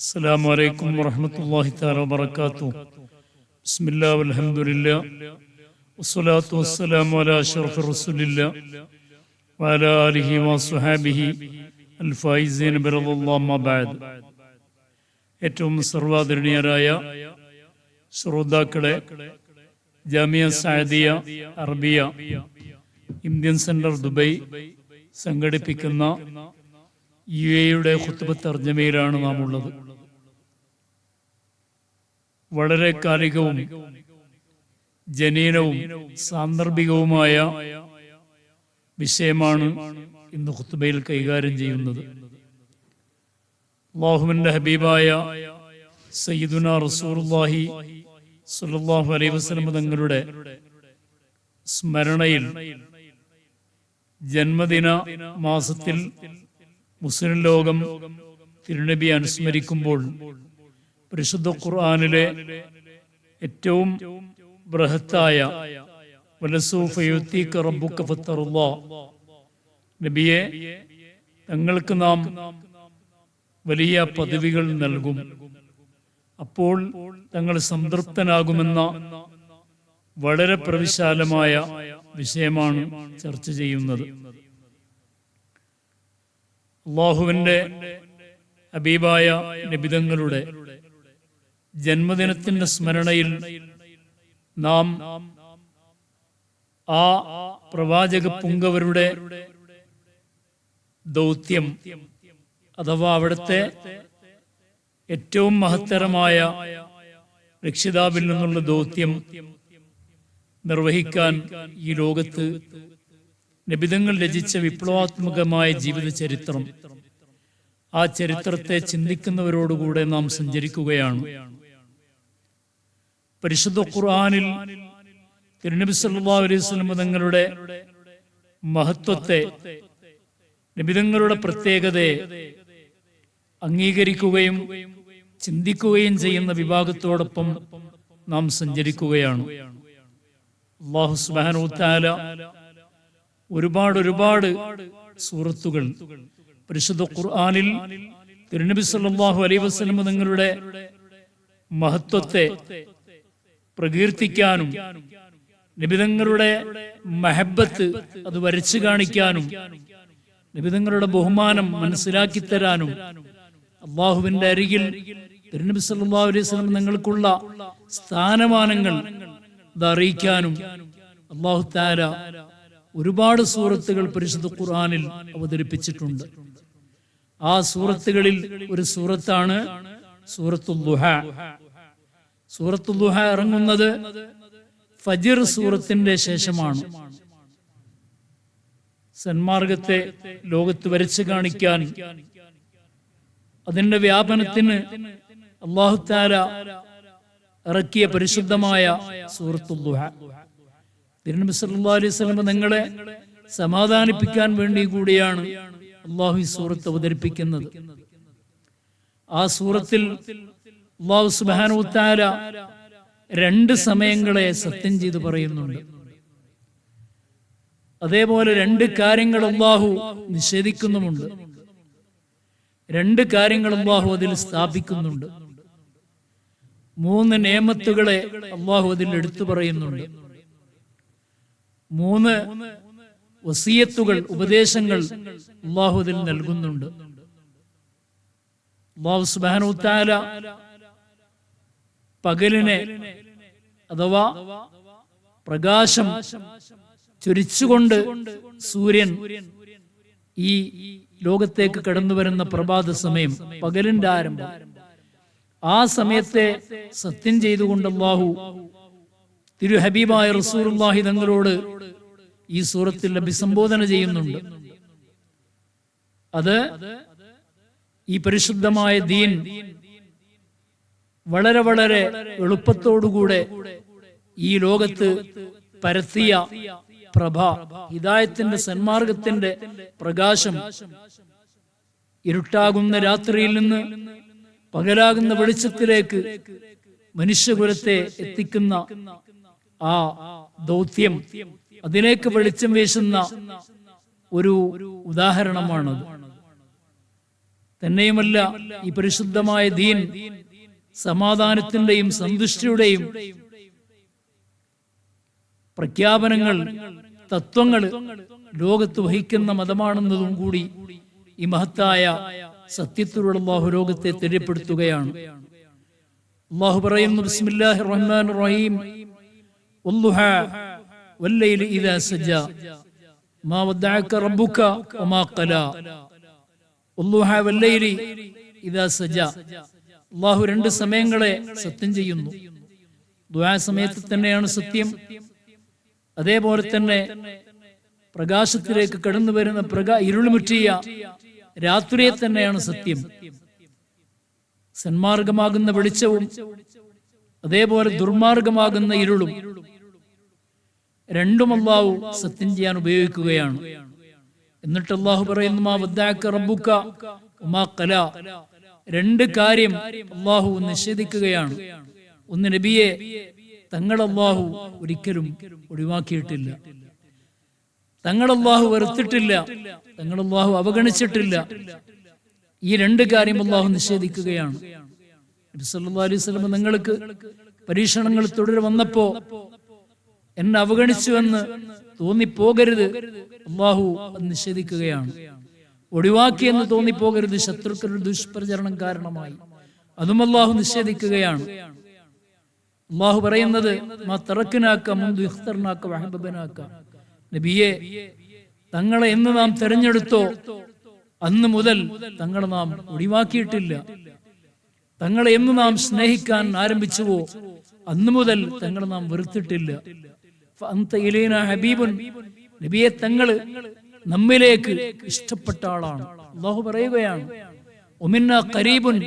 السلام عليكم ورحمة الله تعالى وبركاته بسم الله والحمد لله والصلاة والسلام على أشرف رسول الله وعلى آله وصحابه الفائزين برضا الله ما بعد ഏറ്റവും സർവാദരണീയരായ ശ്രോതാക്കളെ Jamia Saadiya Arabiya Indian centre Dubai സംഘടിപ്പിക്കുന്ന യു എയുടെ ഖുത്തുബത്ത് തർജ്ജമയിലാണ് നാം ഉള്ളത് വളരെ കാലികവും ജനീനവും സാന്ദർഭികവുമായ വിഷയമാണ് ഇന്ന് ഖുത്തുബയിൽ കൈകാര്യം ചെയ്യുന്നത്. അള്ളാഹുവിന്റെ ഹബീബായ സയ്യിദുന റസൂർഹി സുല്ലാഹു അലൈഹി വസ്ലം തങ്ങളുടെ സ്മരണയിൽ ജന്മദിന മാസത്തിൽ മുസ്ലിം ലോകം തിരുനബി അനുസ്മരിക്കുമ്പോൾ പരിശുദ്ധ ഖുർആാനിലെ ഏറ്റവും ബൃഹത്തായ നബിയെ തങ്ങൾക്ക് നാം വലിയ പദവികൾ നൽകും. അപ്പോൾ തങ്ങൾ സംതൃപ്തനാകുമെന്ന വളരെ പ്രവിശാലമായ വിഷയമാണ് ചർച്ച ചെയ്യുന്നത്. അള്ളാഹുവിന്റെ അബീബായ നിബിതങ്ങളുടെ ജന്മദിനത്തിന്റെ സ്മരണയിൽ നാം ആ പ്രവാചക പുങ്കവരുടെ ദൗത്യം അഥവാ അവിടുത്തെ ഏറ്റവും മഹത്തരമായ രക്ഷിതാവിൽ നിന്നുള്ള ദൗത്യം നിർവഹിക്കാൻ ഈ ലോകത്ത് നിബിതങ്ങൾ രചിച്ച വിപ്ലവാത്മകമായ ജീവിത ചരിത്രം ആ ചരിത്രത്തെ ചിന്തിക്കുന്നവരോടുകൂടെ നാം സഞ്ചരിക്കുകയാണ്. പരിശുദ്ധ ഖുർആാനിൽ തിരുനബി സല്ലാ അലൈഹി സ്വലം തങ്ങളുടെ മഹത്വത്തെ നിബിതങ്ങളുടെ പ്രത്യേകതയെ അംഗീകരിക്കുകയും ചിന്തിക്കുകയും ചെയ്യുന്ന വിഭാഗത്തോടൊപ്പം നാം സഞ്ചരിക്കുകയാണ്. അള്ളാഹു സുബാനുത്താല ഒരുപാട് ഒരുപാട് സൂറത്തുകൾ പരിശുദ്ധ ഖുർആാനിൽ തിരുനബി സല്ലാഹു അലൈഹി വസ്ലം മഹത്വത്തെ പ്രകീർത്തിക്കാനും നിബിതങ്ങളുടെ മഹബത്ത് അത് വരച്ചു കാണിക്കാനും നിബിതങ്ങളുടെ ബഹുമാനം മനസ്സിലാക്കി തരാനും അള്ളാഹുവിന്റെ അരികിൽ തിരുനബി സല്ലാ അലൈഹി സ്വലം നിങ്ങൾക്കുള്ള സ്ഥാനമാനങ്ങൾ ഇത് അറിയിക്കാനും അള്ളാഹു താര ഒരുപാട് സൂറത്തുകൾ പരിശുദ്ധ ഖുർആാനിൽ അവതരിപ്പിച്ചിട്ടുണ്ട്. ആ സൂറത്തുകളിൽ ഒരു സൂറത്താണ് സൂറത്തുല്ലുഹ ദുഹ ഇറങ്ങുന്നത് ഫജിർ സൂറത്തിന്റെ ശേഷമാണ്. സന്മാർഗത്തെ ലോകത്ത് വരച്ചു കാണിക്കാൻ. അതിന്റെ വ്യാപനത്തിന് അള്ളാഹുത്താര ഇറക്കിയ പരിശുദ്ധമായ സൂറത്തു തിരുനബി അലൈഹി നിങ്ങളെ സമാധാനിപ്പിക്കാൻ വേണ്ടി കൂടിയാണ് അള്ളാഹു ഈ സൂറത്ത് അവതരിപ്പിക്കുന്നത്. ആ സൂറത്തിൽ അള്ളാഹു സുബാനുത്താര രണ്ട് സമയങ്ങളെ സത്യം ചെയ്ത് പറയുന്നുണ്ട്. അതേപോലെ രണ്ട് കാര്യങ്ങൾ അള്ളാഹു നിഷേധിക്കുന്നുമുണ്ട്. രണ്ട് കാര്യങ്ങൾ അള്ളാഹു അതിൽ സ്ഥാപിക്കുന്നുണ്ട്. മൂന്ന് നിയമത്തുകളെ അള്ളാഹു അതിൽ എടുത്തു പറയുന്നുണ്ട്. മൂന്ന് വസീയത്തുകൾ ഉപദേശങ്ങൾ അള്ളാഹു അതിൽ നൽകുന്നുണ്ട്. അള്ളാഹു സുബാനുത്താല പകലിനെ അഥവാ പ്രകാശം ചൊരിച്ചുകൊണ്ട് സൂര്യൻ ഈ ലോകത്തേക്ക് കടന്നു വരുന്ന പ്രഭാത സമയം പകലിന്റെ ആരംഭം. ആ സമയത്തെ സത്യം ചെയ്തുകൊണ്ട് അള്ളാഹു തിരു ഹബീബായ റസൂർഹി തങ്ങളോട് ഈ സൂറത്തിൽ അഭിസംബോധന ചെയ്യുന്നുണ്ട്. അത് ഈ പരിശുദ്ധമായ ദീൻ വളരെ വളരെ എളുപ്പത്തോടുകൂടെ ഈ ലോകത്ത് പരത്തിയ പ്രഭ ഹിതായത്തിന്റെ സന്മാർഗത്തിന്റെ പ്രകാശം ഇരുട്ടാകുന്ന രാത്രിയിൽ നിന്ന് പകലാകുന്ന വെളിച്ചത്തിലേക്ക് മനുഷ്യകുലത്തെ എത്തിക്കുന്ന ആ ദൗത്യം അതിലേക്ക് വെളിച്ചം വീശുന്ന ഒരു ഉദാഹരണമാണ് തന്നെയുമല്ല ഈ പരിശുദ്ധമായ ദീൻ സമാധാനത്തിന്റെയും സന്തുഷ്ടിയുടെയും പ്രഖ്യാപനങ്ങൾ തത്വങ്ങൾ ലോകത്ത് വഹിക്കുന്ന മതമാണെന്നതും കൂടി ഈ മഹത്തായ സത്യത്തിലൂടെ അള്ളാഹു ലോകത്തെ തെര്യപ്പെടുത്തുകയാണ് അള്ളാഹു പറയുന്നു ബിസ്മില്ലാഹിർ റഹ്മാനിർ റഹീം والضحى والليل إذا سجى ما ودعك ربك وما قلى والضحى والليل إذا سجى അള്ളാഹു രണ്ട് സമയങ്ങളെ സത്യം ചെയ്യുന്നു. ദുആ സമയത്ത് തന്നെയാണ് സത്യം. അതേപോലെ തന്നെ പ്രകാശത്തിലേക്ക് കടന്നു വരുന്ന പ്രകാ ഇരുളുമുറ്റിയ രാത്രിയെ തന്നെയാണ് സത്യം. സന്മാർഗമാകുന്ന വെളിച്ചവും അതേപോലെ ദുർമാർഗമാകുന്ന ഇരുളും രണ്ടും അള്ളാഹു സത്യം ചെയ്യാൻ ഉപയോഗിക്കുകയാണ്. എന്നിട്ട് അള്ളാഹു പറയുന്നു മാ വദ്ദഅക റബ്ബുക ഉമാ ഖല. രണ്ട് കാര്യം അള്ളാഹു നിഷേധിക്കുകയാണ്. ഒന്ന് നബിയെ തങ്ങൾ അള്ളാഹു ഒരിക്കലും ഒഴിവാക്കിയിട്ടില്ല. തങ്ങൾ അള്ളാഹു വെറുത്തിട്ടില്ല. തങ്ങൾ അള്ളാഹു അവഗണിച്ചിട്ടില്ല. ഈ രണ്ട് കാര്യം അള്ളാഹു നിഷേധിക്കുകയാണ്. അലൈഹി വസല്ലം നിങ്ങൾക്ക് പരീക്ഷണങ്ങൾ തുടരെ വന്നപ്പോ എന്നെ അവഗണിച്ചു എന്ന് തോന്നിപ്പോകരുത്. അള്ളാഹു അത് നിഷേധിക്കുകയാണ്. ഒഴിവാക്കിയെന്ന് തോന്നിപ്പോകരുത് ശത്രുക്കളുടെ ദുഷ്പ്രചരണം കാരണമായി. അതും അള്ളാഹു നിഷേധിക്കുകയാണ്. അള്ളാഹു പറയുന്നത് മാ തറക്കിനാക്ക മുന്തു വഹബബനാക്ക. നബിയെ തങ്ങളെ എന്ന് നാം തെരഞ്ഞെടുത്തോ അന്ന് മുതൽ തങ്ങളെ നാം ഒഴിവാക്കിയിട്ടില്ല. തങ്ങളെ എന്ന് നാം സ്നേഹിക്കാൻ ആരംഭിച്ചുവോ അന്ന് മുതൽ തങ്ങളെ നാം വെറുത്തിട്ടില്ല. ഹബീബുൻ. നബിയെ തങ്ങൾ നമ്മിലേക്ക് ഇഷ്ടപ്പെട്ട ആളാണ്. അള്ളാഹു പറയുകയാണ് ഒമിന്ന കരീബുൻ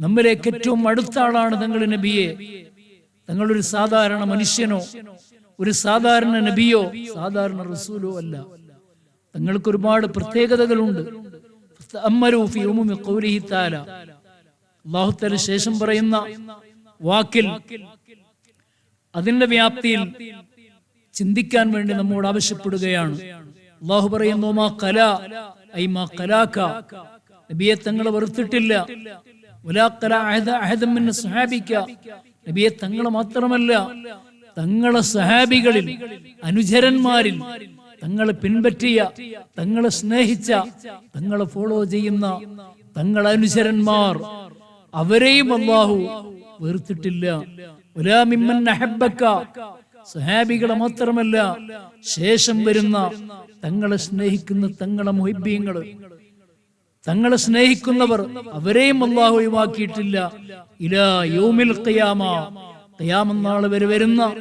നമ്മിലേക്ക് ഏറ്റവും അടുത്ത ആളാണ് തങ്ങൾ നബിയെ. തങ്ങളൊരു സാധാരണ മനുഷ്യനോ ഒരു സാധാരണ നബിയോ സാധാരണ റസൂലോ അല്ല. തങ്ങൾക്ക് ഒരുപാട് പ്രത്യേകതകളുണ്ട്. അള്ളാഹുത്തല ശേഷം പറയുന്ന വാക്കിൽ അതിന്റെ വ്യാപ്തിയിൽ ചിന്തിക്കാൻ വേണ്ടി നമ്മോട് ആവശ്യപ്പെടുകയാണ്. അള്ളാഹു പറയുന്നു മാ കല ഐ മാ കലാക്ക. നബിയെ തങ്ങളെ വെറുത്തിട്ടില്ല. സഹാബിക്ക നബിയെ തങ്ങളെ മാത്രമല്ല തങ്ങളെ സഹാബികളിൽ അനുചരന്മാരിൽ തങ്ങളെ പിൻപറ്റിയ തങ്ങളെ സ്നേഹിച്ച തങ്ങളെ ഫോളോ ചെയ്യുന്ന തങ്ങളെ അനുചരന്മാർ അവരെയും അള്ളാഹു വെറുത്തിട്ടില്ല. വലാ മിമ്മൻ അഹബ്ബക്ക. സഹാബികളെ മാത്രമല്ല ശേഷം വരുന്ന തങ്ങളെ സ്നേഹിക്കുന്ന തങ്ങളെ മൊഹിബ്യങ്ങൾ തങ്ങളെ സ്നേഹിക്കുന്നവർ അവരെയും അള്ളാഹു ഒഴിവാക്കിയിട്ടില്ല. ഇലാ യൗമിൽ ഖിയാമ. നാളെ വരെ വരുന്ന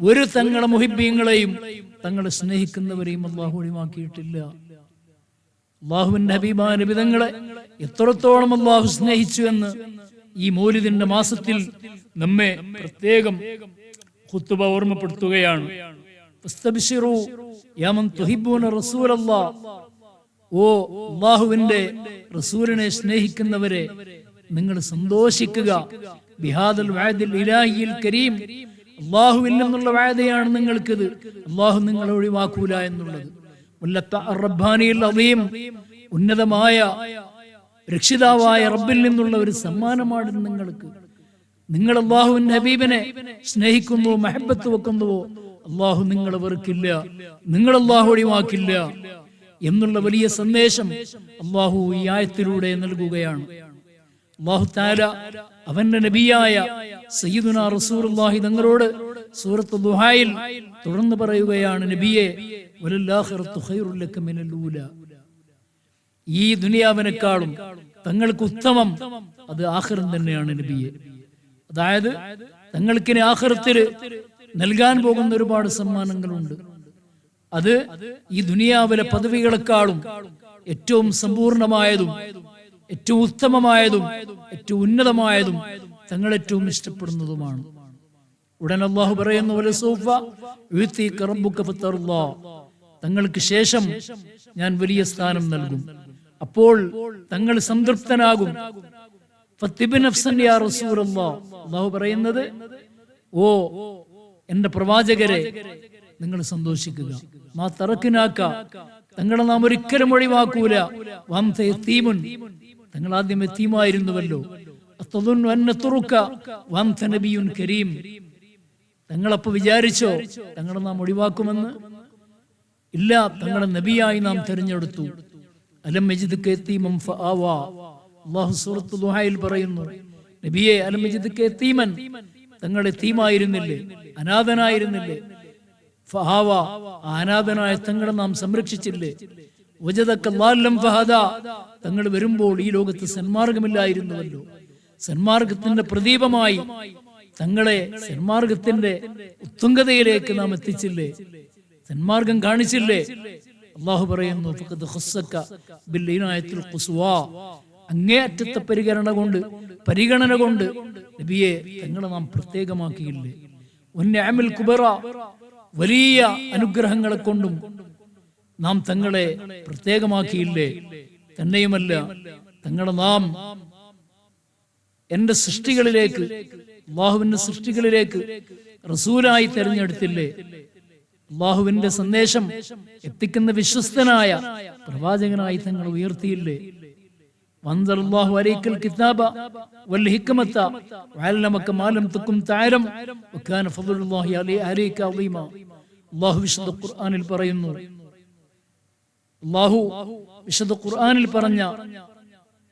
ഒരു തങ്ങളെ മുഹിബ്യങ്ങളെയും തങ്ങളെ സ്നേഹിക്കുന്നവരെയും അള്ളാഹു ഒഴിവാക്കിയിട്ടില്ല. അള്ളാഹുവിന്റെ ഹബീബാന വിധങ്ങളെ എത്രത്തോളം അള്ളാഹു സ്നേഹിച്ചു എന്ന് ഈ മൗലിദിന്റെ മാസത്തിൽ നമ്മെ പ്രത്യേകം ഖുത്തുബ ഓർമ്മപ്പെടുത്തുകയാണ്. ഓ അള്ളാഹുവിന്റെ റസൂലിനെ സ്നേഹിക്കുന്നവരെ നിങ്ങൾ സന്തോഷിക്കുക. ബിഹാദൽ വാദിൽ ഇലാഹിയിൽ കരീം. അള്ളാഹുവിൽ നിന്നുള്ള വായതയാണ് നിങ്ങൾക്കിത്. അള്ളാഹു നിങ്ങളെ ഒഴിവാക്കൂല എന്നുള്ളത്. റബ്ബാനിയിൽ അതെയും ഉന്നതമായ രക്ഷിതാവായ റബ്ബിൽ നിന്നുള്ള ഒരു സമ്മാനമാണ് നിങ്ങൾക്ക് നിങ്ങൾ അള്ളാഹുവിന്റെ ഹബീബിനെ സ്നേഹിക്കുന്നു മെഹബത്ത് വെക്കുന്നുവോ അള്ളാഹു നിങ്ങളെ വെറുക്കില്ല നിങ്ങൾ അള്ളാഹു ഒഴിവാക്കില്ല എന്നുള്ള വലിയ സന്ദേശം അള്ളാഹു ഈ ആയത്തിലൂടെ നൽകുകയാണ്. അള്ളാഹു താല അവന്റെ നബിയായ സയ്യിദുന റസൂലുള്ളാഹി തങ്ങളോട് സൂറത്ത് ദുഹായിൽ തുടർന്ന് പറയുകയാണ് നബിയെ ഈ ദുനിയാവിനെക്കാളും തങ്ങൾക്ക് ഉത്തമം അത് ആഹ്റം തന്നെയാണ് നബിയെ. അതായത് തങ്ങൾക്കിനി ആഖിറത്തിൽ നൽകാൻ പോകുന്ന ഒരുപാട് സമ്മാനങ്ങളുണ്ട്. അത് ഈ ദുനിയാവിലെ പദവികളെക്കാളും ഏറ്റവും സമ്പൂർണമായതും ഏറ്റവും ഉത്തമമായതും ഏറ്റവും ഉന്നതമായതും തങ്ങൾ ഏറ്റവും ഇഷ്ടപ്പെടുന്നതുമാണ്. ഉടൻ അള്ളാഹു പറയുന്നു "വല സൗഫ യുഅ്തിക റബ്ബുക ഫതർളാ." തങ്ങൾക്ക് ശേഷം ഞാൻ വലിയ സ്ഥാനം നൽകും. അപ്പോൾ തങ്ങൾ സംതൃപ്തനാകും. അള്ളാഹു പറയുന്നത് ഓ എന്റെ പ്രവാചകരെ നിങ്ങൾ സന്തോഷിക്കുക. മാ തറക്കിനാക്ക. തങ്ങളെ നാം ഒരിക്കലും ഒഴിവാക്കൂല. വംസീമുൻ തങ്ങൾ ആദ്യം എത്തീമായിരുന്നുവല്ലോ നബിയുൻ കരീം. തങ്ങളപ്പോ വിചാരിച്ചോ തങ്ങളെ നാം ഒഴിവാക്കുമെന്ന്? ഇല്ല തങ്ങളെ നബിയായി നാം തിരഞ്ഞെടുത്തു. അലം മജിദ് എത്തീമം അല്ലാഹു സൂറത്ത് ദുഹായിൽ പറയുന്നു നബിയെ അലം തീമൻ. തങ്ങൾ എത്തീമായിരുന്നില്ലേ അനാഥനായിരുന്നില്ലേ? ഫഹാവ അനാഥനായ തങ്ങളെ നാം സംരക്ഷിച്ചില്ലേ? ഫഹദ. തങ്ങൾ വരുമ്പോൾ ഈ ലോകത്ത് സന്മാർഗമില്ലായിരുന്നുവല്ലോ. സന്മാർഗത്തിന്റെ പ്രദീപമായി തങ്ങളെ സന്മാർഗത്തിന്റെ ഉത്തുംഗതയിലേക്ക് നാം എത്തിച്ചില്ലേ? സന്മാർഗം കാണിച്ചില്ലേ? അള്ളാഹു പറയുന്നു അങ്ങേയറ്റത്തെ പരിഗണന കൊണ്ട് പരിഗണന കൊണ്ട് നബിയെ തങ്ങളെ നാം പ്രത്യേകമാക്കിയില്ലേ? ഒന്നാമിൽ കുബറ വലിയ അനുഗ്രഹങ്ങളെ കൊണ്ടും നാം തങ്ങളെ പ്രത്യേകമാക്കിയില്ലേ? തന്നെയുമല്ല തങ്ങളെ നാം എന്റെ സൃഷ്ടികളിലേക്ക് അള്ളാഹുവിന്റെ സൃഷ്ടികളിലേക്ക് റസൂലായി തെരഞ്ഞെടുത്തില്ലേ? അള്ളാഹുവിന്റെ സന്ദേശം എത്തിക്കുന്ന വിശ്വസ്തനായ പ്രവാചകനായി തങ്ങൾ ഉയർത്തിയില്ലേ? وانزل الله عليك الكتاب والحكمة وعلمك ما لم تكن تعلم وكان فضل الله عليك عظيما അള്ളാഹു വിശുദ്ധ ഖുർആനിൽ പറയുന്നു അള്ളാഹു വിശുദ്ധ ഖുർആനിൽ പറഞ്ഞ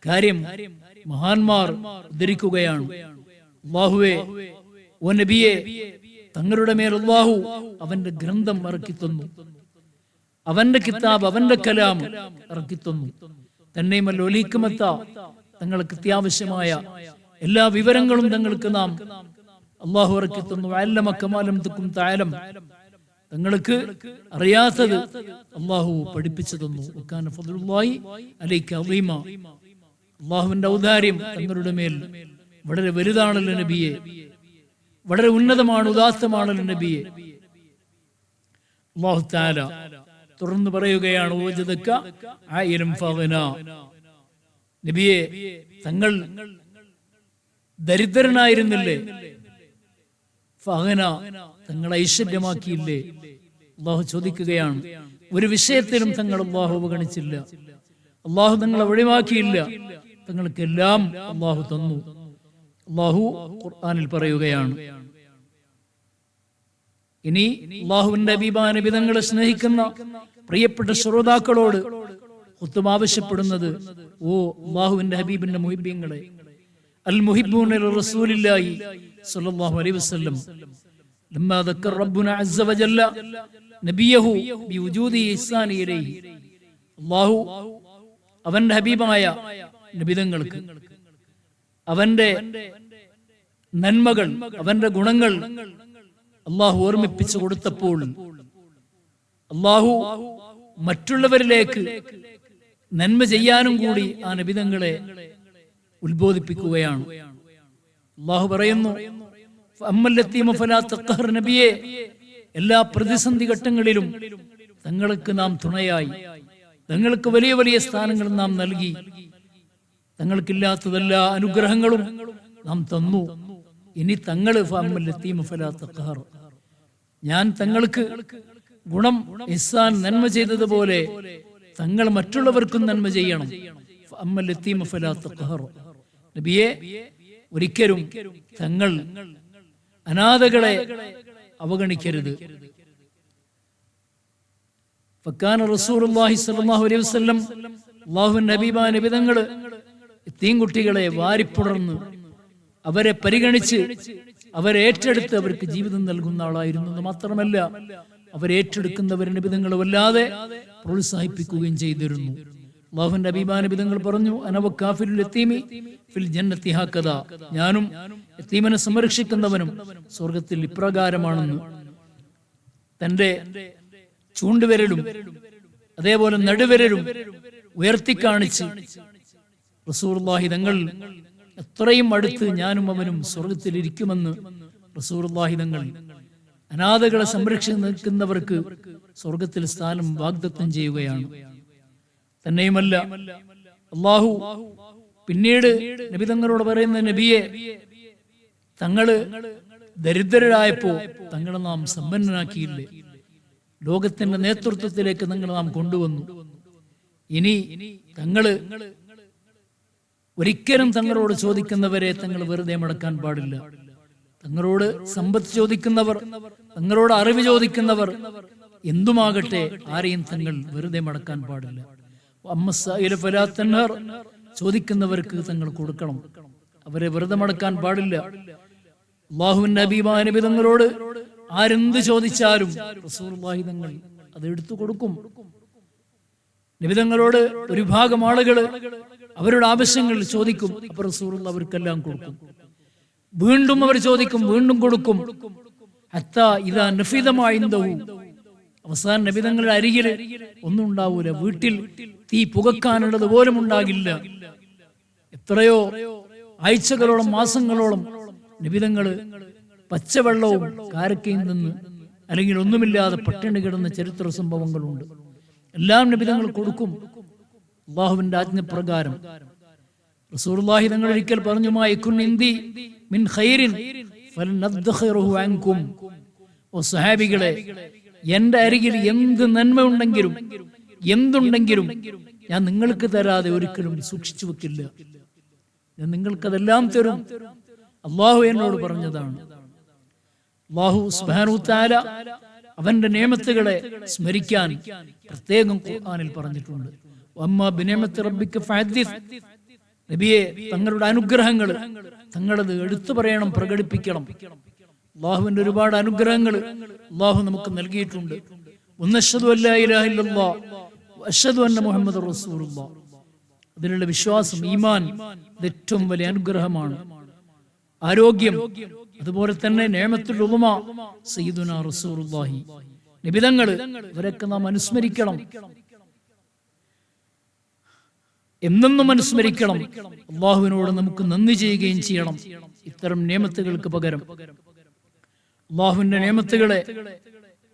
കാര്യം മഹാന്മാർ ഉദ്ധരിക്കുകയാണ് അള്ളാഹുവെ ഓ നബിയെ തങ്ങളുടെ മേൽ അള്ളാഹു അവന്റെ ഗ്രന്ഥം ഇറക്കി തന്നു അവന്റെ കിതാബ് അവന്റെ കലാം ഇറക്കി തന്നു തന്നെയുമല്ല ഒലീക്കുമെത്ത തങ്ങൾക്ക് അത്യാവശ്യമായ എല്ലാ വിവരങ്ങളും തങ്ങൾക്ക് നാം അള്ളാഹു ഇറക്കി തന്നു അല്ലമക്കമാലം തുക്കും താലം തങ്ങൾക്ക് അറിയാത്തത് അള്ളാഹു പഠിപ്പിച്ചു തന്നു. അള്ളാഹുവിന്റെ ഔദാര്യം തങ്ങളുടെ മേൽ വളരെ വലുതാണല്ലോ നബിയെ. വളരെ ഉന്നതമാണ് ഉദാത്തമാണല്ലോ നബിയെ. അള്ളാഹു താല തുടർന്ന് പറയുകയാണ് ഫവന നബിയെ തങ്ങൾ ദരിദ്രനായിരുന്നില്ലേ? ഫഹന തങ്ങൾ ഐശ്വര്യമാക്കിയില്ലേ? അള്ളാഹു ചോദിക്കുകയാണ്. ഒരു വിഷയത്തിലും തങ്ങൾ അള്ളാഹു അവഗണിച്ചില്ല. അള്ളാഹു തങ്ങളെ ഒഴിവാക്കിയില്ല തങ്ങൾക്കെല്ലാം അള്ളാഹു തന്നു. അള്ളാഹു ഖുർആാനിൽ പറയുകയാണ് ഇനി അള്ളാഹുവിന്റെ അഭിമാനബിതങ്ങളെ സ്നേഹിക്കുന്ന പ്രിയപ്പെട്ട ശ്രോതാക്കളോട് ഒത്തും ആവശ്യപ്പെടുന്നത് ഓ അള്ളാഹുവിന്റെ ഹബീബിന്റെ മുഹിബ്യങ്ങളെ അൽ മുഹിബൂൻ റസൂലില്ലാഹി സ്വല്ലല്ലാഹു അലൈഹി വസല്ലം لما ذكر ربنا عز وجل نبيه بوجود إحسان إليه അള്ളാഹു അവന്റെ ഹബീബായ നബിതങ്ങൾക്ക് അവന്റെ നന്മകൾ അവന്റെ ഗുണങ്ങൾ അള്ളാഹു ഓർമ്മിപ്പിച്ചു കൊടുത്തപ്പോൾ അള്ളാഹു മറ്റുള്ളവരിലേക്ക് നന്മ ചെയ്യാനും കൂടി ആ നബിതങ്ങളെ ഉത്ബോധിപ്പിക്കുകയാണ്. അള്ളാഹു പറയുന്നു "ഫഅമ്മല്ലത്തീമ ഫലാ തഖ്ഹർ നബിയെ എല്ലാ പ്രതിസന്ധി ഘട്ടങ്ങളിലും തങ്ങൾക്ക് നാം തുണയായി. തങ്ങൾക്ക് വലിയ വലിയ സ്ഥാനങ്ങൾ നാം നൽകി. തങ്ങൾക്കില്ലാത്തതെല്ലാ അനുഗ്രഹങ്ങളും നാം തന്നു. ഇനി തങ്ങൾ ഞാൻ തങ്ങൾക്ക് ഗുണം ഇസാൻ നന്മ ചെയ്തതുപോലെ തങ്ങൾ മറ്റുള്ളവർക്കും നന്മ ചെയ്യണം. നബിയെ ഒരിക്കലും തങ്ങൾ അനാഥകളെ അവഗണിക്കരുത് ഫക്കാന റസൂലുള്ളാഹി സ്വല്ലല്ലാഹു അലൈഹി വസല്ലം അല്ലാഹുവിന്റെ ഹബീബായ നബിതങ്ങൾ തീൻകുട്ടികളെ വാരിപ്പുടർന്ന് അവരെ പരിഗണിച്ച് അവരെ ഏറ്റെടുത്ത് അവർക്ക് ജീവിതം നൽകുന്ന ആളായിരുന്നു മാത്രമല്ല അവരേറ്റെടുക്കുന്നവരെ നബിതങ്ങൾ വല്ലാതെ പ്രോത്സാഹിപ്പിക്കുകയും ചെയ്തിരുന്നു. അള്ളാഹുവിന്റെ അഭിമാന ബിതങ്ങൾ പറഞ്ഞു അനവക്കാഫിൽ എത്തീമി ഫിൽ ഞാനും എത്തീമനെ സംരക്ഷിക്കുന്നവനും സ്വർഗത്തിൽ ഇപ്രകാരമാണെന്ന്. തന്റെ ചൂണ്ടുവിരലും അതേപോലെ നടുവിരലും ഉയർത്തിക്കാണിച്ച് റസൂർലാഹി തങ്ങൾ എത്രയും അടുത്ത് ഞാനും അവനും സ്വർഗത്തിൽ ഇരിക്കുമെന്ന് റസൂർലാഹി തങ്ങൾ അനാഥകളെ സംരക്ഷിച്ച് നിൽക്കുന്നവർക്ക് സ്വർഗത്തിൽ സ്ഥാനം വാഗ്ദത്തം ചെയ്യുകയാണ്. തന്നെയുമല്ല അള്ളാഹു പിന്നീട് നബി തങ്ങളോട് പറയുന്ന നബിയെ തങ്ങൾ ദരിദ്രരായപ്പോ തങ്ങളെ നാം സമ്പന്നനാക്കിയില്ലേ? ലോകത്തിന്റെ നേതൃത്വത്തിലേക്ക് നിങ്ങൾ നാം കൊണ്ടുവന്നു. ഇനി തങ്ങൾ ഒരിക്കലും തങ്ങളോട് ചോദിക്കുന്നവരെ തങ്ങൾ വെറുതെ മടക്കാൻ പാടില്ല. തങ്ങളോട് സമ്പത്ത് ചോദിക്കുന്നവർ തങ്ങളോട് അറിവ് ചോദിക്കുന്നവർ എന്തുമാകട്ടെ ആരെയും തങ്ങൾ വെറുതെ മടക്കാൻ പാടില്ല. അമ്മസായിലെ ഫലാത്തന്നർ ചോദിക്കുന്നവർക്ക് തങ്ങൾ കൊടുക്കണം. അവരെ വെറുതെ മടക്കാൻ പാടില്ല. അള്ളാഹുവിന്റെ അഭിമാനബി തങ്ങളോട് ആരെന്ത് ചോദിച്ചാലും തങ്ങൾ അത് എടുത്തു കൊടുക്കും. നിബിതങ്ങളോട് ഒരു ഭാഗം ആളുകൾ അവരുടെ ആവശ്യങ്ങൾ ചോദിക്കും അപ്പൊ റസൂറുള്ള അവർക്കെല്ലാം കൊടുക്കും. വീണ്ടും അവർ ചോദിക്കും വീണ്ടും കൊടുക്കും. ഹത്ത ഇതാ നഫിതമായിന്തവും അവസാന നബിതങ്ങളുടെ അരികിൽ ഒന്നും ഉണ്ടാവൂല. വീട്ടിൽ തീ പുകക്കാനുള്ളത് പോലും ഉണ്ടാകില്ല. എത്രയോ ആഴ്ചകളോളം മാസങ്ങളോളം നിബിതങ്ങൾ പച്ചവെള്ളവും കാരക്കയും നിന്ന് അല്ലെങ്കിൽ ഒന്നുമില്ലാതെ പട്ടിണി കിടന്ന ചരിത്ര സംഭവങ്ങളുണ്ട്. എല്ലാം നിബിതങ്ങൾ കൊടുക്കും. അള്ളാഹുവിന്റെ ആജ്ഞപ്രകാരം. റസൂർലാഹി തങ്ങൾ ഒരിക്കൽ പറഞ്ഞു മിൻ ഖൈരിൻ അൻകും. സഹാബികളെ എന്റെ അരികിൽ എന്ത് നന്മ ഉണ്ടെങ്കിലും എന്തുണ്ടെങ്കിലും ഞാൻ നിങ്ങൾക്ക് തരാതെ ഒരിക്കലും സൂക്ഷിച്ചു വെക്കില്ല. ഞാൻ നിങ്ങൾക്കതെല്ലാം തരും. അള്ളാഹു എന്നോട് പറഞ്ഞതാണ്. അള്ളാഹു സുബ്ഹാനഹു താല അവന്റെ നിയമത്തുകളെ സ്മരിക്കാൻ പ്രത്യേകം ഖുർആനിൽ പറഞ്ഞിട്ടുണ്ട്. വമ്മ ബിനിയമത്തി റബ്ബിക ഫഹദ്ദിസ് നബിയെ തങ്ങളുടെ അനുഗ്രഹങ്ങൾ തങ്ങളത് എടുത്തു പറയണം പ്രകടിപ്പിക്കണം. അള്ളാഹുവിന്റെ ഒരുപാട് അനുഗ്രഹങ്ങൾ അള്ളാഹു നമുക്ക് നൽകിയിട്ടുണ്ട്. അന്ന മുഹമ്മദ് അതിലുള്ള വിശ്വാസം ഈമാൻ ഏറ്റവും വലിയ അനുഗ്രഹമാണ്. ആരോഗ്യം അതുപോലെ തന്നെ നേമത്തുൽ ഉലമ സയ്യിദുന റസൂലുള്ളാഹി. നിബിതങ്ങൾ ഇവരൊക്കെ നാം അനുസ്മരിക്കണം. എന്നെന്നും അനുസ്മരിക്കണം. അള്ളാഹുവിനോട് നമുക്ക് നന്ദി ചെയ്യുകയും ചെയ്യണം. ഇത്തരം നിയമത്തുകൾക്ക് പകരം. അള്ളാഹുവിന്റെ നിയമത്തുകളെ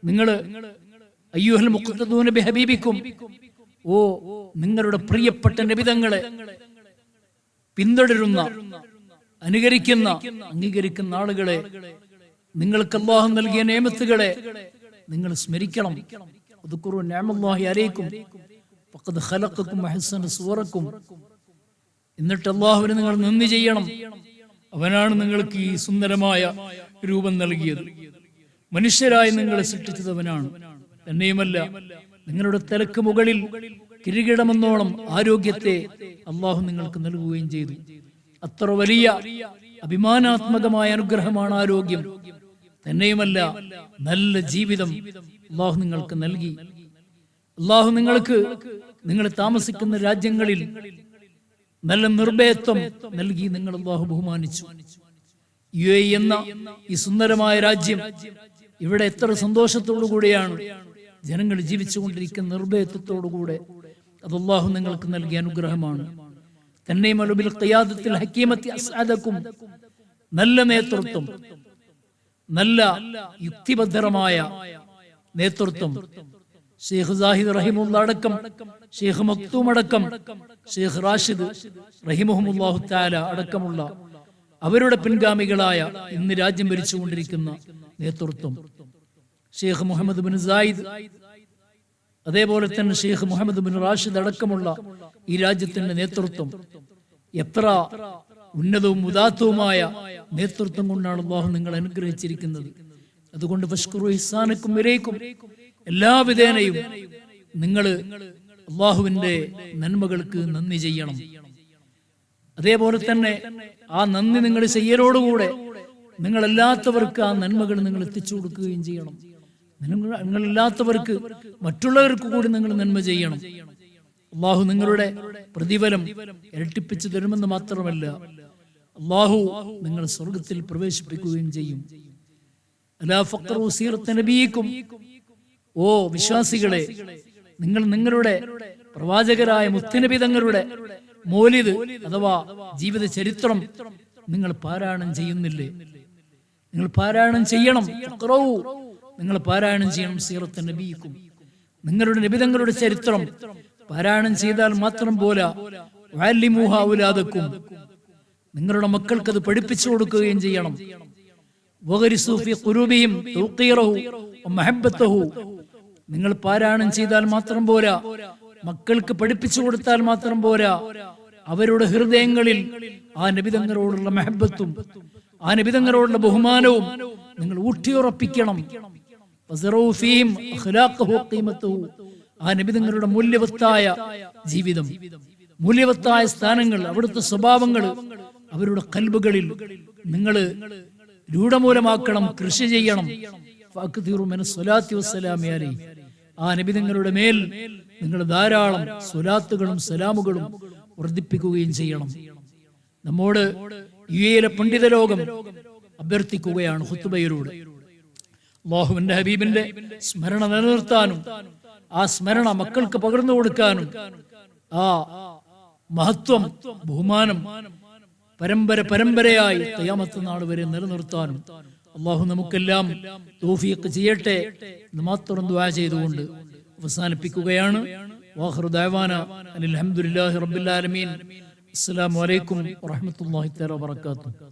നിങ്ങൾ അയ്യുഹൽ മുഖത്തൂന ഹബീബിക്കും ഓ നിങ്ങളുടെ പ്രിയപ്പെട്ട നിബിതങ്ങളെ പിന്തുടരുന്ന അനുകരിക്കുന്ന അംഗീകരിക്കുന്ന ആളുകളെ നിങ്ങൾക്ക് അള്ളാഹു നൽകിയ നിയമത്തുകളെ നിങ്ങൾ സ്മരിക്കണം. അത് കുറവ് അലൈക്കും. ഫഖദ് സുവറക്കും എന്നിട്ട് അള്ളാഹുവിന് നിങ്ങൾ നന്ദി ചെയ്യണം. അവനാണ് നിങ്ങൾക്ക് ഈ സുന്ദരമായ രൂപം നൽകിയത്. മനുഷ്യരായി നിങ്ങളെ സൃഷ്ടിച്ചത് അവനാണ് തന്നെയുമല്ല നിങ്ങളുടെ തലക്ക് മുകളിൽ കിരീടമെന്നോളം ആരോഗ്യത്തെ അള്ളാഹു നിങ്ങൾക്ക് നൽകുകയും ചെയ്തു. അത്ര വലിയ അഭിമാനാത്മകമായ അനുഗ്രഹമാണ് ആരോഗ്യം. തന്നെയുമല്ല നല്ല ജീവിതം അള്ളാഹു നിങ്ങൾക്ക് നൽകി. അള്ളാഹു നിങ്ങൾക്ക് നിങ്ങൾ താമസിക്കുന്ന രാജ്യങ്ങളിൽ നല്ല നിർഭയത്വം നൽകി നിങ്ങൾ അള്ളാഹു ബഹുമാനിച്ചു. യു എ എന്ന ഈ സുന്ദരമായ രാജ്യം ഇവിടെ എത്ര സന്തോഷത്തോടു കൂടിയാണ്. ജനങ്ങൾ ജീവിച്ചുകൊണ്ടിരിക്കുന്ന നിർഭയത്വത്തോടുകൂടെ അത് അള്ളാഹു നിങ്ങൾക്ക് നൽകിയ അനുഗ്രഹമാണ്. തന്നെ മലബിൽ കയ്യാദത്തിൽ ഹക്കീമത്തി അസാദക്കും നല്ല നേതൃത്വം നല്ല യുക്തിബദ്ധരമായ നേതൃത്വം ഷെയ്ഖ് സാഹിദ് റഹിമുള്ള അടക്കം ഷെയ്ഖ് മക്തൂം അടക്കം ഷെയ്ഖ് റാഷിദ് റഹിമുഹമുല്ലാഹു താല അടക്കമുള്ള അവരുടെ പിൻഗാമികളായ ഇന്ന് രാജ്യം ഭരിച്ചുകൊണ്ടിരിക്കുന്ന നേതൃത്വം ഷെയ്ഖ് മുഹമ്മദ് ബിൻ സായിദ് അതേപോലെ തന്നെ ഷെയ്ഖ് മുഹമ്മദ് ബിൻ റാഷിദ് അടക്കമുള്ള ഈ രാജ്യത്തിന്റെ നേതൃത്വം എത്ര ഉന്നതവും ഉദാത്തവുമായ നേതൃത്വം കൊണ്ടാണ് അള്ളാഹു നിങ്ങൾ അനുഗ്രഹിച്ചിരിക്കുന്നത്. അതുകൊണ്ട് ഫഷ്കുറു ഇസാനക്കും വരേക്കും എല്ലാ വിധേനയും നിങ്ങൾ അള്ളാഹുവിന്റെ നന്മകൾക്ക് നന്ദി ചെയ്യണം. അതേപോലെ തന്നെ ആ നന്ദി നിങ്ങൾ ചെയ്യലോടുകൂടെ നിങ്ങളല്ലാത്തവർക്ക് ആ നന്മകൾ നിങ്ങൾ എത്തിച്ചു കൊടുക്കുകയും ചെയ്യണം. നിങ്ങൾ നിങ്ങളില്ലാത്തവർക്ക് മറ്റുള്ളവർക്ക് കൂടി നിങ്ങൾ നന്മ ചെയ്യണം. അള്ളാഹു നിങ്ങളുടെ പ്രതിഫലം ഇരട്ടിപ്പിച്ചു തരുമെന്ന് മാത്രമല്ല അള്ളാഹു നിങ്ങൾ സ്വർഗത്തിൽ പ്രവേശിപ്പിക്കുകയും ചെയ്യും. അലാ ഫഖറു സീറത്ത് ഓ വിശ്വാസികളെ നിങ്ങൾ നിങ്ങളുടെ പ്രവാചകരായ മുത്തനബി തങ്ങളുടെ മോലിത് അഥവാ ജീവിത ചരിത്രം നിങ്ങൾ പാരായണം ചെയ്യുന്നില്ലേ? നിങ്ങൾ പാരായണം ചെയ്യണം. നിങ്ങൾ പാരായണം ചെയ്യണം സീറത്ത് നബീക്കും നിങ്ങളുടെ നബിതങ്ങളുടെ ചരിത്രം പാരായണം ചെയ്താൽ മാത്രം ഔലാദക്കും. നിങ്ങളുടെ മക്കൾക്ക് അത് പഠിപ്പിച്ചു കൊടുക്കുകയും ചെയ്യണം. നിങ്ങൾ പാരായണം ചെയ്താൽ മാത്രം പോരാ. മക്കൾക്ക് പഠിപ്പിച്ചു കൊടുത്താൽ മാത്രം പോരാ. അവരുടെ ഹൃദയങ്ങളിൽ ആ നബിതങ്ങളോടുള്ള മെഹബത്തും ആ നബിതങ്ങളോടുള്ള ബഹുമാനവും നിങ്ങൾ ഊട്ടിയുറപ്പിക്കണം. ആ നബിതങ്ങളുടെ മൂല്യവത്തായ ജീവിതം മൂല്യവത്തായ സ്ഥാനങ്ങൾ അവിടുത്തെ സ്വഭാവങ്ങൾ അവരുടെ കൽബുകളിൽ നിങ്ങൾ രൂഢമൂലമാക്കണം കൃഷി ചെയ്യണം. ആ നബിതങ്ങളുടെ മേൽ നിങ്ങൾ ധാരാളം സ്വലാത്തുകളും സലാമുകളും വർദ്ധിപ്പിക്കുകയും ചെയ്യണം. നമ്മോട് യു എയിലെ പണ്ഡിത ലോകം അഭ്യർത്ഥിക്കുകയാണ് ഹുത്തുബയിലൂടെ അള്ളാഹുവിന്റെ ഹബീബിന്റെ സ്മരണ നിലനിർത്താനും ആ സ്മരണ മക്കൾക്ക് പകർന്നു കൊടുക്കാനും ആ മഹത്വം ബഹുമാനം പരമ്പര പരമ്പരയായി തയ്യാമത്ത നാൾ വരെ നിലനിർത്താനും അള്ളാഹു നമുക്കെല്ലാം തോഫിയൊക്കെ ചെയ്യട്ടെ എന്ന് മാത്രം ദ്വാ ചെയ്തുകൊണ്ട് അവസാനിപ്പിക്കുകയാണ്. വാഹറു ദാവാന റബ്ബിൽ ആലമീൻ. അസ്സലാമു അലൈക്കും വറഹ്മത്തുള്ളാഹി തആല വബറകാതുഹു